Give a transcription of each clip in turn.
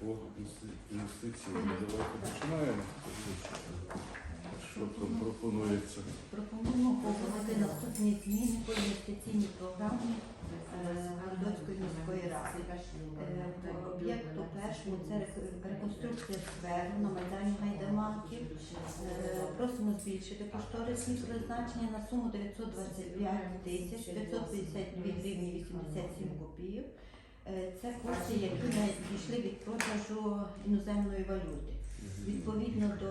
По інвести- інвестиціям давайте починаємо. Що там пропонується? Пропонуємо погодити наступні зміни по інвестиційній програмі е, Городоцької міської ради. Е, об'єкту першому це реконструкція скверу на Майдані Гайдаманків. Е, Просимо збільшити кошторисні призначення на суму 925 тисяч 552 гривні 87 копійок. Е, Це кошти, які надійшли від продажу іноземної валюти. Відповідно до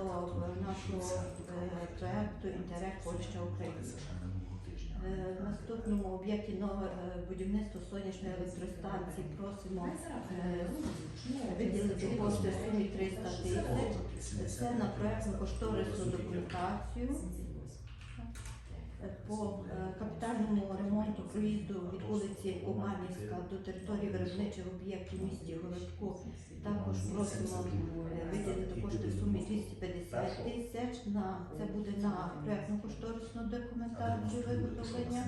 нашого е, проекту Інтерек Польща Україна. Е, В наступному об'єкті нове будівництво сонячної електростанції просимо виділити кошти в сумі 300 тисяч. Це на проектну кошторисну документацію. По е, капітальному ремонту проїзду від вулиці Оманівська до території виробничих об'єктів в місті Городку також просимо е, виділити кошти в сумі 250 тисяч. На це буде на проектну кошторисну документацію виготовлення.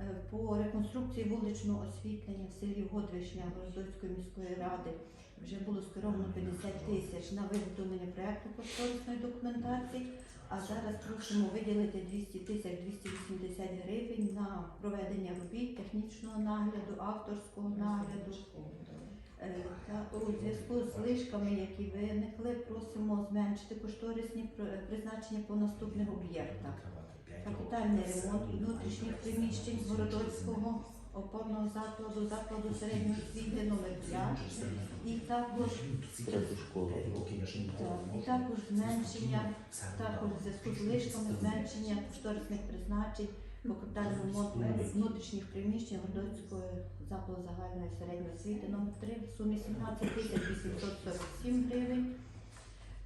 Е, По реконструкції вуличного освітлення в селі Годвишня Городоцької міської ради вже було скеровано 50 тисяч на виготовлення проекту кошторисної документації. А зараз просимо виділити 200 тисяч 280 гривень на проведення робіт, технічного нагляду, авторського нагляду. Е, Та у зв'язку з лишками, які виникли, просимо зменшити кошторисні пр- призначення по наступних об'єктах. Капітальний ремонт внутрішніх приміщень Городоцького опорного закладу, закладу середньої освіти номер 5 і також і також зменшення, також в зв'язку з лишками зменшення кошторисних призначень по капітальному ремонту внутрішніх приміщень Городоцького закладу загальної середньої освіти номер 3 в сумі 17 тисяч 847 гривень.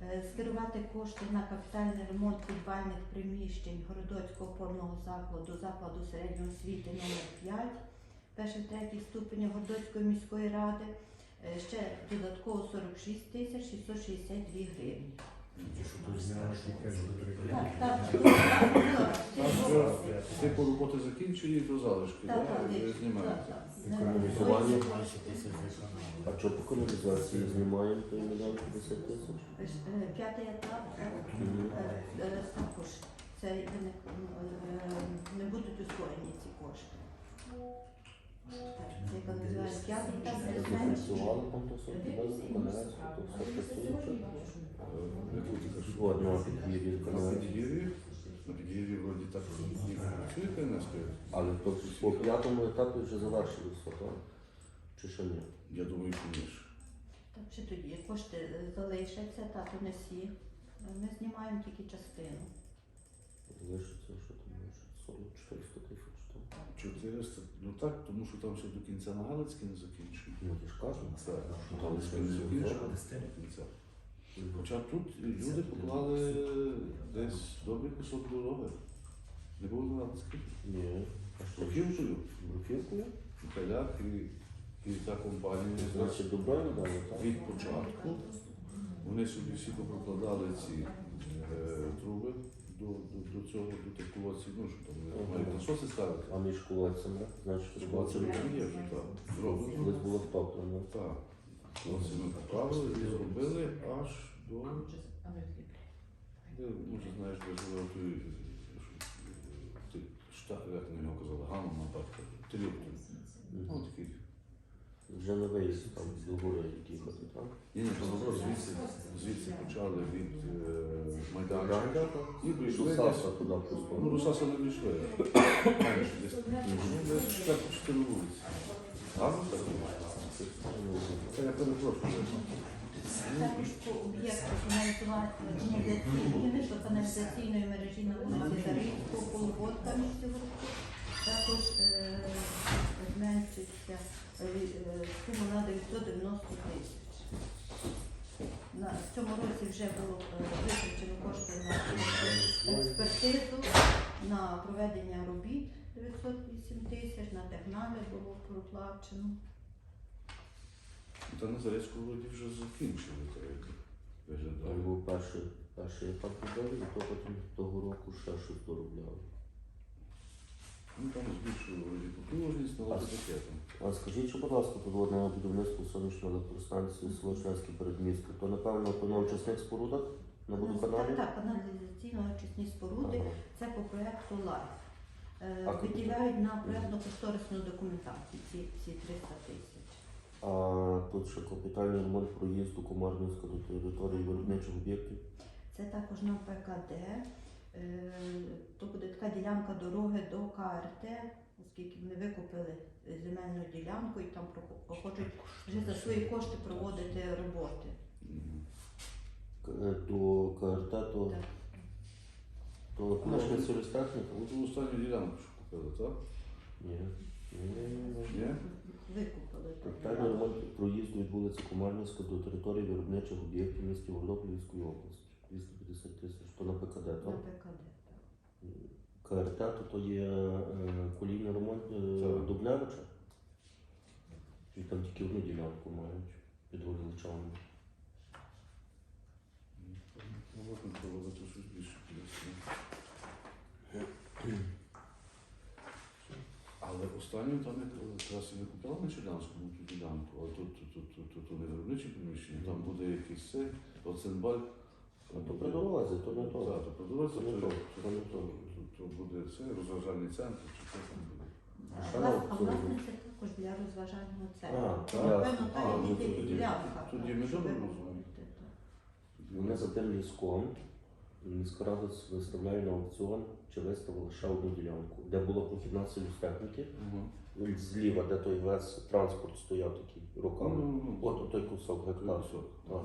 Е, Скерувати кошти на капітальний ремонт підвальних приміщень Городоцького опорного закладу, закладу середньої освіти номер 5 перший, третій ступеня Городоцької міської ради. Е, Ще додатково 46 тисяч 662 гривні. Так, типу роботи закінчені до залишки, Так, ви знімаєте. А що по каналізації знімаємо, то не дали 50 тисяч? Е, П'ятий етап також це е, не будуть усвоєні ці кошти. Підвір'я На підгір'ї? На підгір'ї вроді так не працює КНСК? Але то по п'ятому етапі вже завершили все? Чи ще ні? Я думаю, що ні. Так, ще тоді кошти залишаться, так, не всі. Ми знімаємо тільки частину. Лишиться, що там лишиться? 400 тисяч. там. 400, ну так, тому що там ще до кінця на Галицький не закінчено. Ну, я ж кажу. Так, що там не закінчено до кінця. Хоча тут люди поклали десь добрий кусок дороги. Не було на Галицький. Ні. А що? Бруківкою. Бруківкою? Михайляк і, і та компанія Значить, добре дали, так? від початку. Вони собі всі прокладали ці е, труби цього, тих колодців, ну що там вони мають насоси ставити. А між колодцями, значить, колодці вже є вже так. Зроблено. колись було втоплено. Так. Колодці ми поправили і зробили аж до. Де, може, знаєш, де живе той ти штат, як на нього казали, Ганна Нападка. Тріптон. Ну, такий. Вже на виїзд там до гори їхати, так? Ні, ні, то звідси, звідси почали від е, майданчика і До прийшли десь. Саса туди Ну, просто. до Саса не прийшли. Менше десь. Ну, десь ще по чотири вулиці. Так? Та я перепрошую. Також по об'єкту каналізаційної до каналізаційної мережі на вулиці Зарицького, Полуботка місті Городку. Також е, зменшиться е, е, сума на 990 тисяч. На в цьому році вже було е, витрачено кошти на експертизу, на проведення робіт 908 тисяч, на технагляд було проплачено. Та на Зарецьку вроді вже закінчили. так, Виглядає. був перший, перший етап побили, то потім того року ще щось доробляли. Ну там збільшували потужність, але таке там. А скажіть, що, будь ласка, тут будівництво сонячної електростанції село Членське передмістя, то напевно по новочасних спорудах на водоканалі? Так, так, каналізаційно-очисні споруди. Ага. Це по проєкту LIFE. Е, куди? Виділяють на проєктно-кошторисну документацію ці, ці 300 тисяч. А тут ще капітальний ремонт проїзду Комарнівська до території виробничих об'єктів. Це також на ПКД. Е, То буде така ділянка дороги до КРТ, оскільки вони викупили земельну ділянку і там хочуть вже за свої кошти проводити роботи. Мгм. Е, До КРТ, то, Так. то колишня сільгосптехніка? Ну, ту останню ділянку що купили, так? Ні. Ні, ні, ні. Ні? Викупили. ту Капітальний ділянку. ремонт проїзду від вулиці Комарнівська до території виробничих об'єктів в місті області. 250 тисяч. То на ПКД, На? ПКД. так. КРТ, то, то є е, колійний ремонт е, Так. Дубневича. І там тільки одну ділянку мають під Горілчанами. Ну, можна проводити щось більше. поясню. Але останню там якраз і не купила на Чернянському ту ділянку, а тут, тут, тут, тут, тут, тут не виробниче приміщення, там буде якийсь цей, оценбаль. А то при дорозі, то не то. Так, то по дорозі, То то, не то, то, то не то, то. то буде це, розважальний центр, чи що там буде. А на А власне це також для розважального А, центру. так. Напевно, А, та ну, і тоді- ділянка. тоді ми добре розуміємо. так. Вони за тим ліском міська рада виставляє на аукціон чи виставила ще одну ділянку, де була прохідна сільгосптехніки. Угу. Зліва, де той весь транспорт стояв такий роками. Ну, От той кусок гектар. Кусок. Так.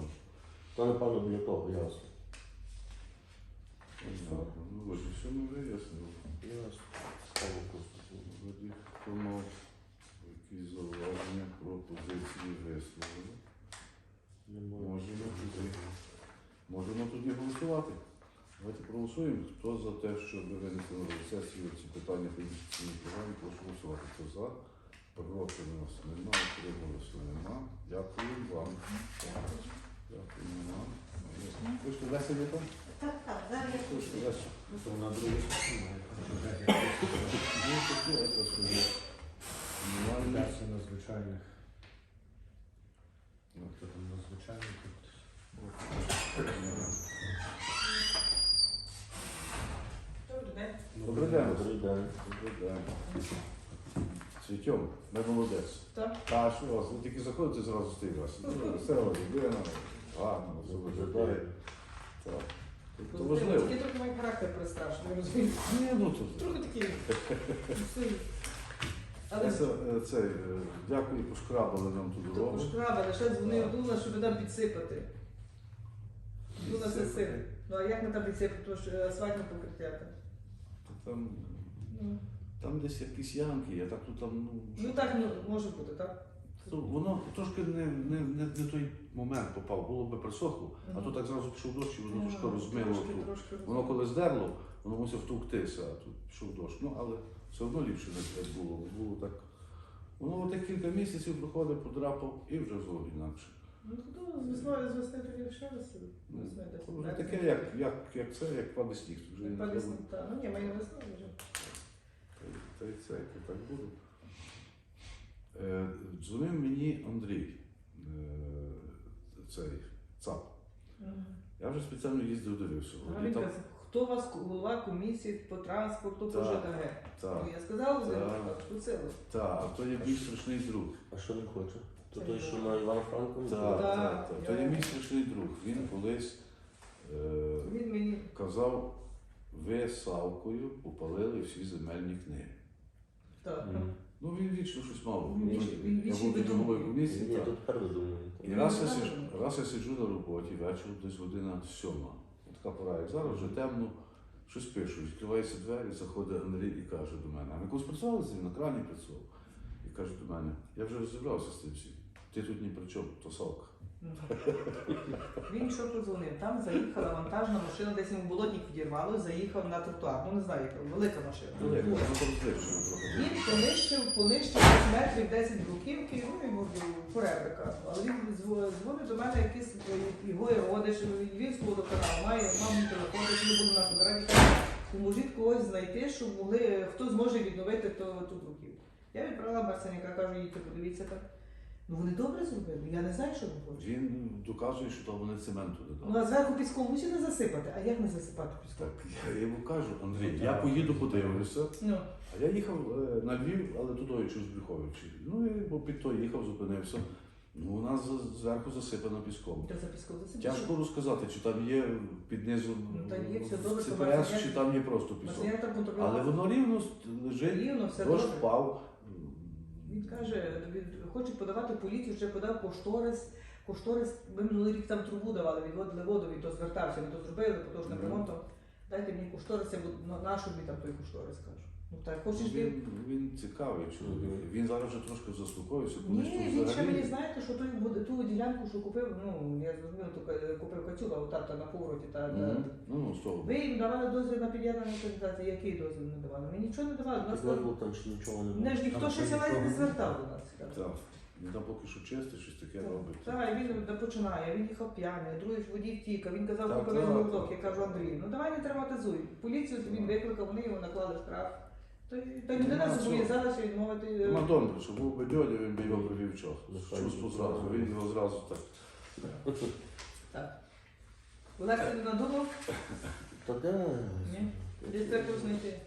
То напевно для того, ясно. Понятно. Ну, і все ми вияснили. Ясно. Стало просто. Хто мав якісь зауваження, пропозиції висловили. Можемо тоді, можемо тоді голосувати. Давайте проголосуємо. Хто за те, щоб винести на сесію ці питання по інвестиційній програмі, прошу голосувати. Хто за? Проти у нас немає, утрималися нема. Дякую вам. Дякую вам. Ви що, Леся не там? Так, так, зараз я Ну, там тут. Добрий день. Добрий день. Добрий день. Світьом, ми молодець. Так. Та що у вас? Ви тільки заходите зразу стоїть вас. Все людина, гарно, все. Так. Це важливо. Такий трохи має характер пристрашний, розумієте? Ні, ну тут. Трохи такий. сильний. Але Це, е, це, е, дякую, пошкрабали нам ту то дорогу. шкраба, лише дзвонив Дула, щоб там підсипати. Дула все сипе. Ну а як ми там підсипати, тому що асфальтне покриття там. Там, Ну, там десь якісь ямки є, так тут там, ну, ну так ну, може бути, так? То воно трошки не, не, не, не той момент попав, було би присохло, а то так зразу пішов дощ і воно трошки розмило. Трошки, трошки Воно коли здерло, воно мусив втовктися, а тут пішов дощ. Ну, але все одно ліпше не було. Було так. Воно отак кілька місяців проходить, подрапав і вже зовсім інакше. Ну то з весною, з весни тоді ще раз. Ну, Весною десь. Це вже таке, як, як, як це, як паде сніг. Вже Палі сніг, так. Ну ні, має весна вже. Та й- це, і так буде. Е, дзвонив мені Андрій, е, цей ЦАП. Я вже спеціально їздив дивився. Там- хто у вас голова комісії по транспорту по ЖКГ? Так, Ну, Я сказала, Так. так, спросила. так, то є мій страшний друг. А що він хоче? То той, що на Івана Франка? Так, Так, так, так. То є мій страшний друг. Він колись е, Він мені казав, ви з Савкою попалили всі земельні книги. так. Ну він вічно щось мав. Він віч- він я вічно був головою комісії. Ні, так. І раз я, сиджу, раз я сиджу на роботі, вечір десь година сьома. Така пора, як зараз вже темно, щось пишу, відкриваються двері, заходить Андрій і каже до мене, а ми когось працювали з ним, на крані працював. І каже до мене, я вже розібрався з тим всім. Ти тут ні при чому, то салка. Ну. Він що подзвонив? Там заїхала вантажна машина, десь йому болотник відірвало, заїхав на тротуар. Ну не знаю, яка велика машина. Велика, Ну, ну. Він понищив, понищив десь метрів 10 бруківки, ну йому поребрика. Але він дзво- дзвонив до мене якийсь е, його родич, Львівського водоканалу, має мав мій телефон, не буду на. Каже, Поможіть когось знайти, щоб могли, хто зможе відновити ту бруківку. Я відправила Марсеняка, кажу, їдьте, подивіться так. Ну вони добре зробили. Я не знаю, що вони хочуть. Він доказує, що там вони цементу не Ну а зверху піском мусите засипати. А як не засипати піском? Так, я йому кажу, Андрій, я поїду подивлюся. Ну, А я їхав е, на Львів, але туди через Брюховичі. Ну і бо під той їхав, зупинився. Ну, у нас зверху засипано піском. то за піском засипати. Тяжко розказати, чи там є під низом Ну, та є, все добре, то ЦПС, Марсеняк- чи там є просто пісок. Марсеняк там. Але воно рівно лежить, Рівно, все дощ добре. впав. Він каже, він хоче подавати поліцію, вже подав кошторис. Кошторис, ми минулий рік там трубу давали, відводили воду, він то звертався, ми то зробили, потужним Мгм. ремонтом. Дайте мені кошторис, я буду на нашу мені там той кошторис кажу. Ну так, хочеш? Він, він цікавий чоловік. Мгм. Він зараз вже трошки заспокоївся, Ні, він ще мені знаєте, що той ту ділянку, що купив, ну я зрозуміла, ту ка- купив кацюла, отам та на повороті та. Мгм. Ну, того. Ви їм давали дозвіл на під'єднання організації, який дозвіл не давали? Ми нічого не давали. У нас Дозволу там ще нічого не мене ж ніхто Там ще ще села не нічого. звертав до нас. Так. Він там поки що чистий, щось таке робить. Так, і він да, починає, він їхав п'яний, другий водій втік, він казав, Так, так, зв'язок. так. Я кажу, Андрій, ну давай не травматизуй. Поліцію він викликав, вони його наклали штраф. Та, й- та людина Нема зобов'язалася відмовити. е, Нема добре, що був би дьодя, він би його привів час. Нехай Чувство зразу, він його зразу так. Так. Олег сьогодні надумав? Та де? Ні. Десь треба знайти.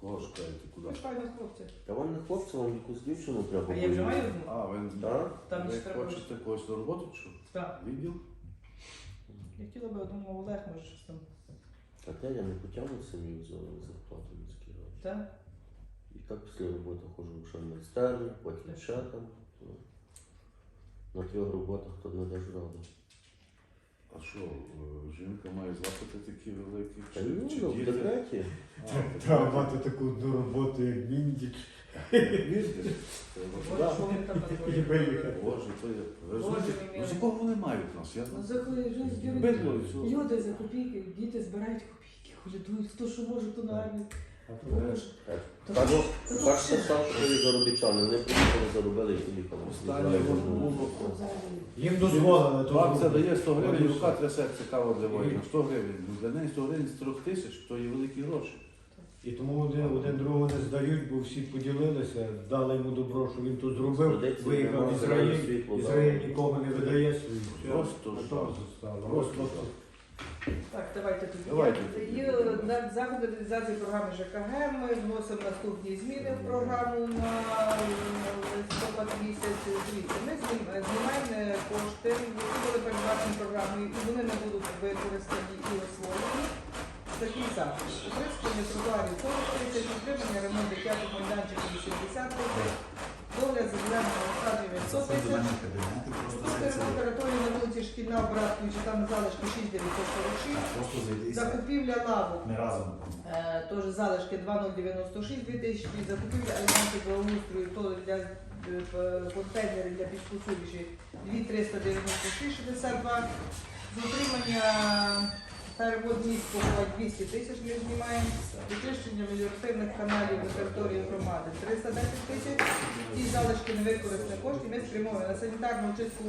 Кого шукаєте, куди? Ви файно хлопці. Та вам не хлопці, вам якусь дівчину треба. А я вже маю? А, ви, Так? Там ви ж треба. хочете когось на роботу, чи що? Так. Відділ? Я хотіла би, думав, Олег може щось там. Та де я не потягну самі за зарплату міські гроші. Так? І так після роботи ходжу в майстерню, потім ще там. то На трьох роботах то не ради. А що, е, жінка має запити такі великі? Чи, ну, діти? декреті. Треба мати таку одну роботу, як міндіч. Відділ? Боже, то є. Ви Боже розумієте, ну милий. з вони мають нас? Я Ну, Бидло і все. Люди за копійки, діти збирають копійки, колядують, хто що може, то на армію. Так, Та так, Та так що? що сам, що і заробітчани. Вони приїхали, заробили і поїхали. Їм дозволили, то Бабця дає 100 гривень, Вони рука трясеться кава для 100 гривень. Ну, Для неї 100 гривень з 3 тисяч, то є великі гроші. І тому один, один другого не здають, бо всі поділилися, дали йому добро, що він тут зробив, виїхав в Ізраїль. Ізраїль нікого не видає свої. Просто жах. стало. Так, давайте тоді. Давайте. Є на заходи реалізації програми ЖКГ. Ми вносимо наступні зміни в програму на листопад місяць. Дивіться, Ми знімаємо е, кошти, які були передбачені програмою, і вони не будуть використані і освоєні. Такий захід. Оприскування тротуарів 40 тисяч, утримання ремонт дитячих майданчиків 80 тисяч, догляд за зеленими насадженнями 100 тисяч. Шкільна, чи там залишки 6946. Просто зайдися. Закупівля лавок. Не разом. Е, Теж залишки 2096 2000, закупівля елементів благоустрою, то для е, контейнерів для підпосуючих 2396 62. З утримання перевод міст покривати 200 тисяч ми знімаємо. Вичищення меліоративних каналів на території громади 310 тисяч. Ці залишки невикористаних коштів ми спрямовуємо на санітарну очистку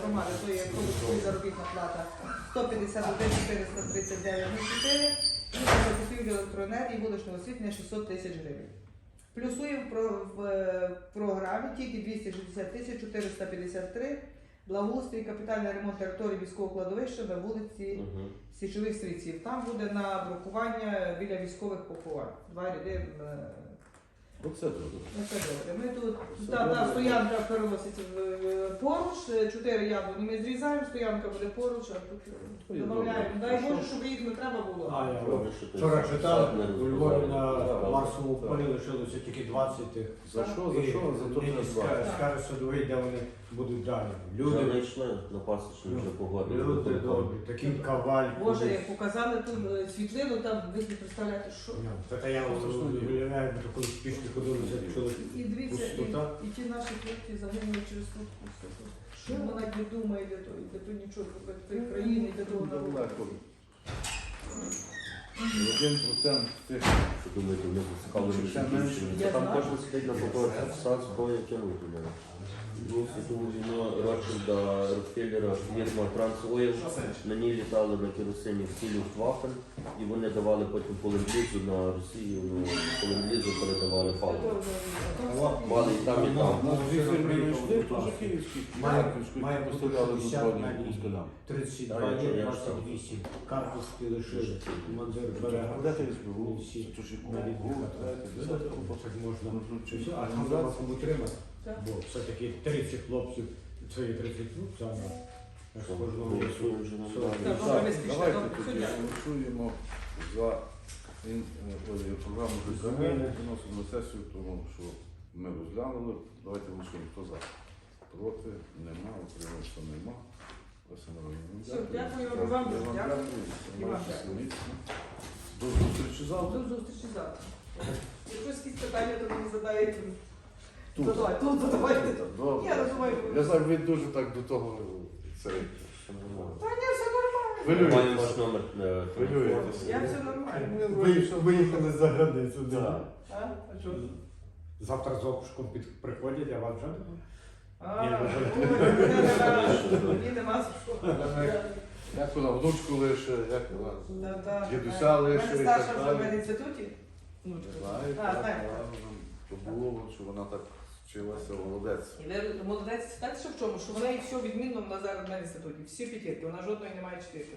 громади, то є колишня заробітна плата 151 439 04 і закупівлю електроенергії вуличного освітлення 600 тисяч гривень. Плюсуємо про- в е, програмі тільки 260 тисяч 453 благоустрій, капітальний ремонт території військового кладовища на вулиці Мгм. Січових стрільців. Там буде на бракування біля військових поховань. Два ряди е, Оце добре. Ну, це добре. Ми тут Все та, та стоянка в- поруч, е, чотири яблуні ми зрізаємо, стоянка буде поруч, а тут е, домовляємо. Дай Боже, щоб їх не треба було. А, я що ти Вчора читав, у Львові на Марсовому полі лишилося тільки 20 тих. За що, за що? За то, що скаже садовий, де вони будуть далі. Вже Люди, знайшли на пасічні вже погодили. люди добрі, такий каваль. Боже, як показали ту е, світлину, там ви не представляєте, що. Ну, Та та я уявляю, бо коли пішки ходили, за чоловік. І дивіться, Пустота. і, ті наші хлопці загинули через ту пустоту. Що вона не думає для того, для того нічого для тої країни, для того народу. Один процент тих Що думаєте, вони засихали Ще більше менше. Там кожен сидить на фото сад з кого світову війну Ротшильда, Рокфеллера, фірма Трансойл. На ній літали на керосині всі люфтваффен, і вони давали потім по ленд-лізу на Росію, ну, по ленд-лізу передавали паливо. Мали і там, і там. Має- поставляли до 50 збройних на москалям. 32 А, є, я 28. Карпуски лишили. Командир бере. А де ти СБУ? Всі. Це ж і Навіть КУ, не третє, хватає. десяте. Так можна. Ну, ну, А там треба кому тримати. Бо все-таки 30 хлопців, це є 30 хлопців, Все. далі. Так, тоді голосуємо за ін- е, програму ЖКВ, виносимо на сесію, тому що ми розглянули. Давайте голосуємо. Хто за? Проти? Нема, утримався нема. Леся Миронівна, Все, дякую вам, Я вам дякую. дякую. І вам Тримайтеся дякую. міцно. До зустрічі завтра. До зустрічі завтра. Якщо якісь питання, то мені задаєте. Тут. Задавай, тут задавайте. Добре. Я розумію. Я знаю, ви дуже так до того це? Та ні, все нормально. Маємо хвилюєтеся. ваш номер е, Хвилюєтеся. Я все нормально. Виїхали за границю. Так. А? А що? Завтра з опушком під приходять, а вам вже. А, Ні, ой, Мені нема за що. Як вона, внучку лише, як вона? Та-та. Дідуся лише і старша так вже в далі. інституті. Ну, Знаю, А, так, так, так, так. то було, що вона так вчилася, молодець. І молодець, знаєте, що в чому? Що в неї все відмінно вона зараз на інституті. Всі п'ятірки, вона жодної не має чотирки.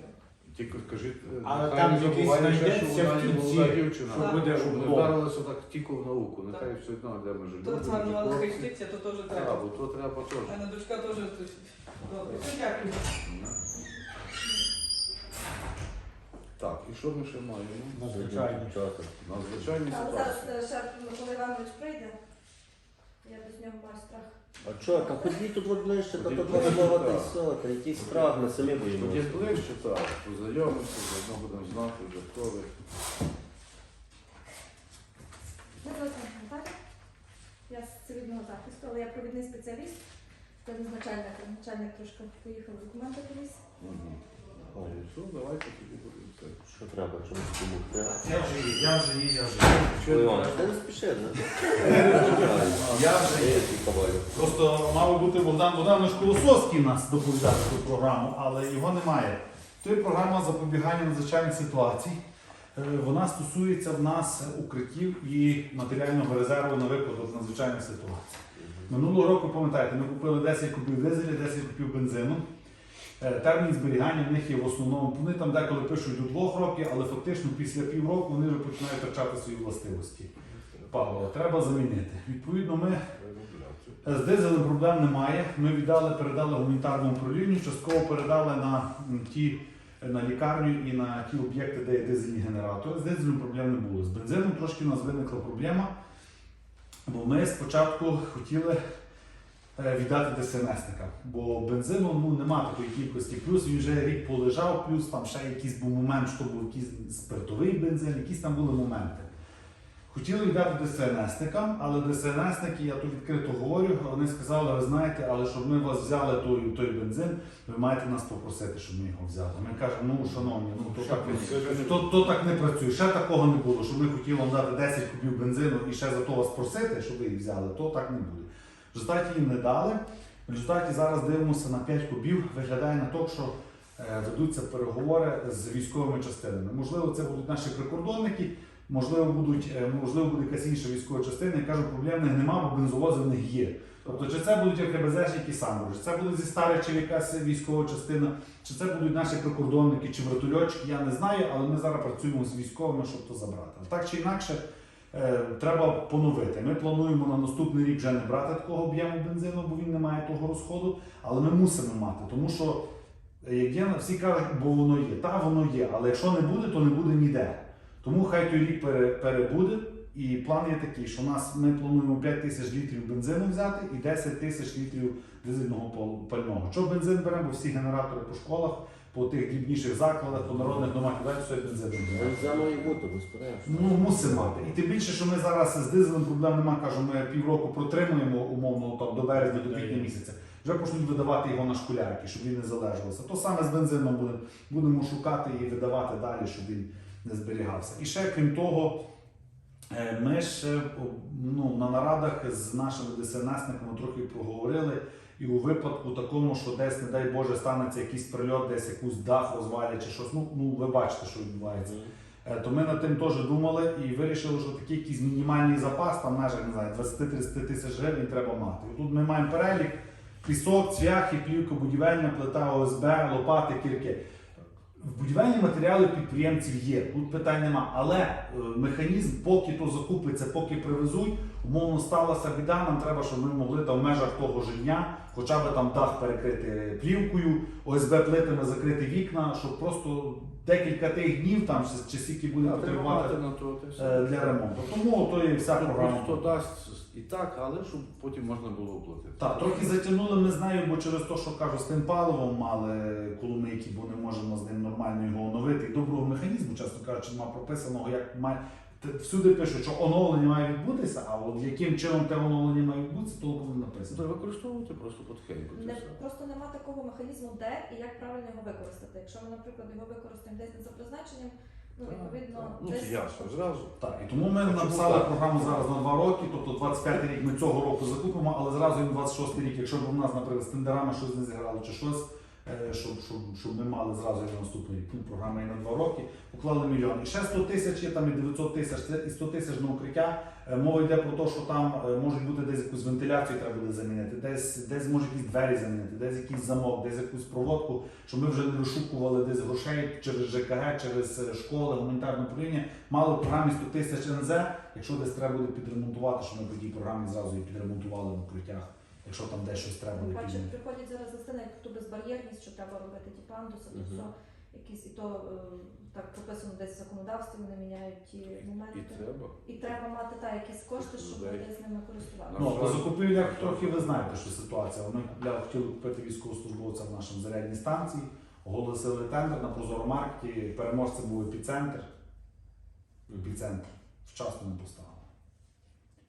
Тільки кажіть, е, Але нехай там не якийсь забуває ще, що знайдеться вона в є кінці, дівчина. що буде Щоб не вдарилася так тільки в науку, нехай все одно, де ми То живемо. це мала хреститься, то теж Так, треба. бо то треба теж. А на дочка теж тут. Добре, все, дякую. Так, і що ми ще маємо? Надзвичайно. Часом. Надзвичайні Але зараз е, ще Микола Іванович прийде. Я без нього маю страх. А що, та ходіть тут от ближче, та тут ближче, розмова та й так. все, та якийсь страх, ми самі Тоді боїмося. ближче, так, познайомимося, заодно будемо знати вже хто ви. Мене звати Наталя. Я з цивільного захисту, але я провідний спеціаліст. Це начальник, начальник трошки поїхав документи колись. Мгм. Ну, давайте тоді будемо це. Що треба, чомусь допомогти? Я вже є, я вже є, я вже є. Іван, ти не спіши, не? Я вже є. Просто мав бути Богдан Богданович Колосовський нас доповідати ту програму, але його немає. Це програма запобігання надзвичайних ситуацій. Е, Вона стосується в нас укриттів і матеріального резерву на випадок надзвичайних ситуацій. Минулого року, пам'ятаєте, ми купили 10 кубів дизелі, 10 кубів бензину. Е, Термін зберігання в них є в основному. Вони там деколи пишуть до двох років, але фактично після півроку вони вже починають втрачати свої властивості. Павло, треба замінити. Відповідно, ми з дизелем проблем немає. Ми віддали, передали гуманітарному управлінню, частково передали на ті на лікарню і на ті об'єкти, де є дизельні генератори. З дизелем проблем не було. З бензином трошки у нас виникла проблема, бо ми спочатку хотіли е, віддати ДСНСникам, бо бензину ну, нема такої кількості. Плюс він вже рік полежав, плюс там ще якийсь був момент, що був якийсь спиртовий бензин, якісь там були моменти. Хотіли віддати ДСНСникам, але ДСНСники, я тут відкрито говорю, вони сказали, ви знаєте, але щоб ми вас взяли той, той бензин, ви маєте нас попросити, щоб ми його взяли. Ми кажемо, ну шановні, ну то так, не- то, то так не працює. Ще такого не було, що ми хотіли вам дати 10 кубів бензину і ще за то вас просити, щоб ви їх взяли, то так не буде. В результаті їм не дали. В результаті зараз дивимося на 5 кубів. Виглядає на те, що е, ведуться переговори з військовими частинами. Можливо, це будуть наші прикордонники, можливо, будуть, е, можливо, буде якась інша військова частина. Я кажу, проблем них нема, бо бензовози в них є. Тобто, чи це будуть як РБЗшники самі, чи це буде зі Старичів якась військова частина, чи це будуть наші прикордонники чи вертольотчики, я не знаю, але ми зараз працюємо з військовими, щоб то забрати. Так чи інакше, треба поновити. Ми плануємо на наступний рік вже не брати такого об'єму бензину, бо він не має того розходу, але ми мусимо мати, тому що е, як є, всі кажуть, бо воно є. Та воно є, але якщо не буде, то не буде ніде. Тому хай той рік перебуде. І план є такий, що у нас ми плануємо 5 тисяч літрів бензину взяти і 10 тисяч літрів дизельного пал- пального. Що бензин беремо, бо всі генератори по школах, по тих дрібніших закладах, по народних домах і далі все бензин. Бензин має бути, безперечно. Ну, мусимо мати. І тим більше, що ми зараз з дизелем проблем нема, кажу, ми півроку протримуємо умовно там, до березня, до квітня місяця. Вже почнуть видавати його на школярки, щоб він не залежався. То саме з бензином будемо, будемо шукати і видавати далі, щоб він не зберігався. І ще крім того, Е, Ми ж е, ну, на нарадах з нашими ДСНСниками трохи проговорили, і у випадку такому, що десь, не дай Боже, станеться якийсь прильот, десь якусь дах розвалять чи щось. Ну, ну ви бачите, що відбувається. Е, То ми над тим теж думали і вирішили, що такий якийсь мінімальний запас, там межах не знаю, 20-30 тисяч гривень треба мати. І тут ми маємо перелік: пісок, цвяхи, плівка, будівельна плита, ОСБ, лопати, кірки. В будівельні матеріали підприємців є, тут питань нема. Але е, механізм, поки то закупиться, поки привезуть, умовно сталася біда, нам треба, щоб ми могли там в межах того ж дня, хоча б там дах перекрити плівкою, ОСБ плитами закрити вікна, щоб просто декілька тих днів там чи, скільки буде А потребувати на то е, для ремонту. Тому то і вся програма. просто дасть і так, але щоб потім можна було оплатити. Так, трохи затягнули ми з нею, бо через те, що кажу, з тим паливом мали коломийки, бо не можемо з ним нормально його оновити. І доброго механізму, чесно кажучи, немає прописаного, як має. Всюди пишуть, що оновлення має відбутися, а от яким чином те оновлення має відбутися, толком не написано. Треба використовувати просто потихеньку. Не, просто нема такого механізму, де і як правильно його використати. Якщо ми, наприклад, його використаємо десь не за призначенням, ну Так, відповідно так. Ну, десь це ясно, зразу. Так, і тому ми написали так? програму зараз на два роки, тобто 25 рік ми цього року закупимо, але зразу і 26 рік, якщо б у нас, наприклад, з тендерами щось не зіграло чи щось, щоб, щоб, щоб ми мали зразу на наступний рік. Ну, програма і на два роки, уклали мільйон. І ще 100 тисяч є там і 900 тисяч, це і 100 тисяч на укриття. Е, Мова йде про те, що там е, можуть бути десь якусь вентиляцію треба буде замінити, десь, десь може якісь двері замінити, десь якийсь замок, десь якусь проводку, щоб ми вже не розшукували десь грошей через ЖКГ, через е, школи, гуманітарне управління. Мали програмі 100 тисяч НЗ, якщо десь треба буде підремонтувати, щоб ми по тій програмі зразу і підремонтували в укриттях, якщо там десь щось треба буде бачу, приходять зараз листи, як то безбар'єрність, що треба робити ті пандуси, то все. Якісь і то е, так прописано десь в законодавстві, вони міняють ті моменти. І треба. І треба мати та якісь кошти, щоб десь ними користуватися. Ну, по закупівлях трохи ви знаєте, що ситуація. Ми купляли, хотіли купити військовослужбовця в нашому зарядній станції, оголосили тендер на прозоромаркеті, переможцем був епіцентр. Епіцентр вчасно не поставили.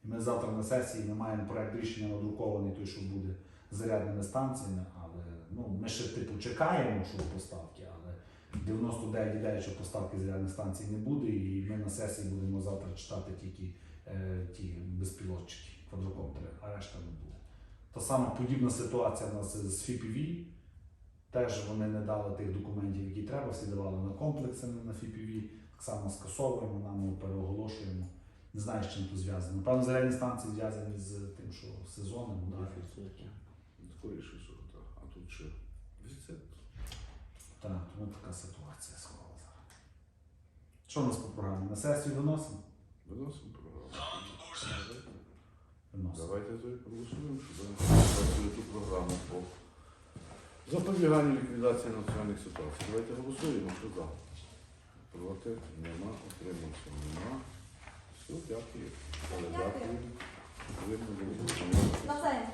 І ми завтра на сесії ми маємо проект рішення надрукований, той, що буде зарядними станціями, але ну, ми ще типу чекаємо, що поставки, але 99 що поставки зарядних станцій не буде, і ми на сесії будемо завтра читати тільки е, ті безпілотчики, квадрокоптери, а решта не буде. Та сама подібна ситуація у нас з FPV. Теж вони не дали тих документів, які треба, всі давали на комплекси не на FPV. Так само скасовуємо, нам переоголошуємо. Не знаю, з чим тут зв'язано. Напевно, зарядні станції зв'язані з тим, що сезоном удари. Скоріше, що так. А тут ще дефіцит. Так, тому така ситуація склала зараз. Що у нас по програмі? На сесію виносимо? Виносимо програму. Виносимо. Давайте тоді проголосуємо, щоб працює ту програму по запобіганню ліквідації національних ситуацій. Давайте голосуємо, що за. Проти нема, отримався нема. Все, дякую. Дякую. Дякую. дякую. Дякую. Навзаєм.